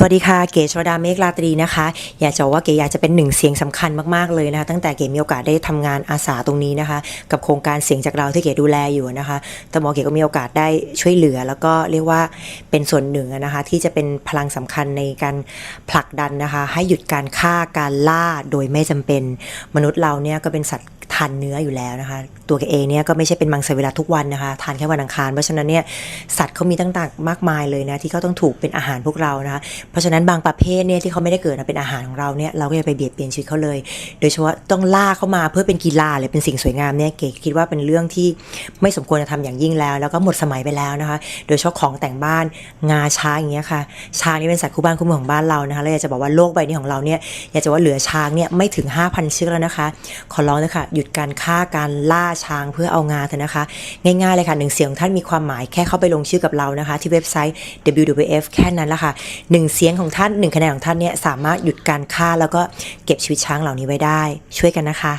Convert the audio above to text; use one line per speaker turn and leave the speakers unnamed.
สวัสดีค่ะเก๋ชวดาเมฆราตรีนะคะ อยากจะบอกว่าเก๋อยากจะเป็นหนึ่งเสียงสำคัญมากๆเลยนะคะตั้งแต่เก๋มีโอกาสได้ทำงานอาสาตรงนี้นะคะ กับโครงการเสียงจากเราที่เก๋ดูแลอยู่นะคะแต่หมอเก๋ก็มีโอกาสได้ช่วยเหลือ แล้วก็เรียกว่าเป็นส่วนหนึ่งนะคะ ที่จะเป็นพลังสำคัญในการผลักดันนะคะ ให้หยุดการฆ่าการล่าโดยไม่จำเป็น มนุษย์เราเนี่ยก็เป็นสัตว์ทานเนื้ออยู่แล้วนะคะ ตัวเก๋เองเนี่ยก็ไม่ใช่เป็นมังสวิรัตทุกวันนะคะทานแค่วันอังคารเพราะฉะนั้นเนี่ยสัตว์เขามีต่างๆมากมายเลยนะที่เขาต้องถูกเป็นอาหารพวกเรานะคะเพราะฉะนั้นบางประเภทเนี่ยที่เขาไม่ได้เกิดมาเป็นอาหารของเราเนี่ยเราก็อย่าไปเบียดเบียนชีวิตเขาเลย โดยเฉพาะต้องล่าเข้ามาเพื่อเป็นกีฬาหรือเป็นสิ่งสวยงามเนี่ยเก๋คิดว่าเป็นเรื่องที่ไม่สมควรจะทำอย่างยิ่งแล้ว แล้วก็หมดสมัยไปแล้วนะคะ โดยเฉพาะของแต่งบ้านงาช้างอย่างเงี้ยค่ะช้างนี่เป็นสัตว์คู่บ้านคู่เมืองของบ้านเรานะคะแล้วอยากจะบอกว่าโลกใบนี้ของเราเนี่ยอยากจะว่าเหลือช้างเนี่ยไม่ถึง 5,000เชือกแล้วนะคะ ขอร้องนะคะหยุดการฆ่าการล่าช้างเพื่อเอางาเถอะนะคะ ง่ายๆเลยค่ะหนึ่งเสียงของท่านมีความหมายแค่เข้าไปลงชื่อกับเรานะคะ ที่เว็บไซต์ WWF แค่นั้นละค่ะหนึ่งเสียงของท่านหนึ่งคะแนนของท่านเนี่ยสามารถหยุดการฆ่าแล้วก็เก็บชีวิตช้างเหล่านี้ไว้ได้ ช่วยกันนะคะ